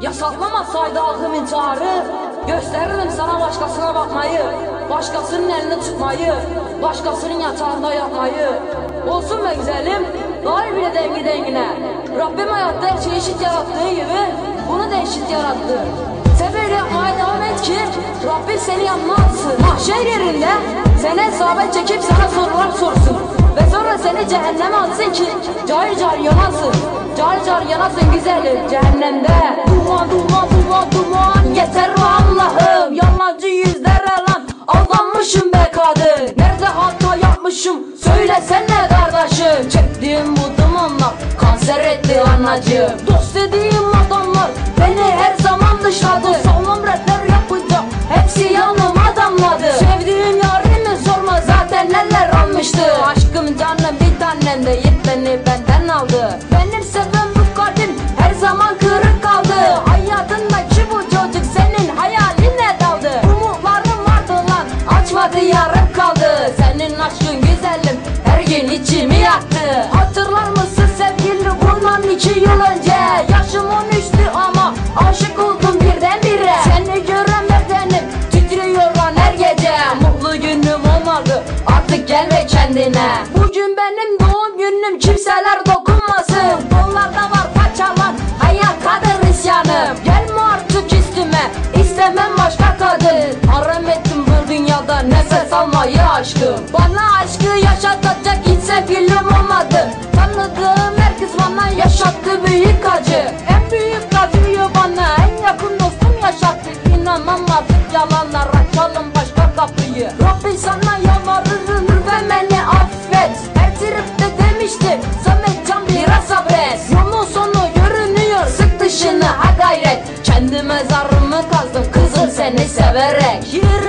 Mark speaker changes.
Speaker 1: Yasaklamasaydı ahım intiharı. Gösterirdim sana başkasına bakmayı. Başkasının elini tutmayı. Başkasının yatağında yatmayı. Olsun be güzelim Var bile dengi dengine. Rabbim hayatta her eşit yarattığı gibi Bunu da eşit yarattı. Sen böyle yapmaya devam et ki Rabbim seni yanına atsın. Mahşer yerinde Seni hesaba çekip sana sorular cehenneme atsın ki Cahil cahil yanasın. Cahil cahil yanasın güzelim cehennemde. Duman duman duman duman. Yeter mi Allah'ım Yalancı yüzlere lan Aldanmışım be kadın. Nerede hata yapmışım? Söylesene kardeşim. Çektiğim bu dumanlar Kanser etti anacığım. Dost dediğim adamlar Beni her zaman dışladı tanem de yet beni benden aldı. Benim sevmem bu kalbim her zaman kırık kaldı. Hayatındaki bu çocuk senin hayaline daldı. Umutlarım vardı lan açmadı yarım kaldı. Senin aşkın güzelim her gün içimi yaktı. Hatırlar mısın sevgili bundan iki yıl önce? Yaşım 13'tü ama aşık oldum birdenbire. Seni gören bedenim titriyor lan her gece. Mutlu günüm olmadı artık gelme kendine. Bugün benim doğum günüm kimseler dokunmasın. Kollarda var paçalar. Hayal kadar isyanım Gelme artık üstüme. İstemem başka kadın. Haram ettim bu dünyada. Nefes almayı aşkım. Bana aşkı yaşatacak hiç sevgilim olmadı. Tanıdığım herkes bana yaşattı büyük acı. En büyük acıyı bana en yakın dostum yaşattı. İnanmam artık yalanlar. Açalım başka kapıyı. Rabbi sana demişti Samet can biraz sabret. Yolun sonu görünüyor. Sık dışını ha gayret Kendi mezarımı kazdım kızım seni severek. 27 çığ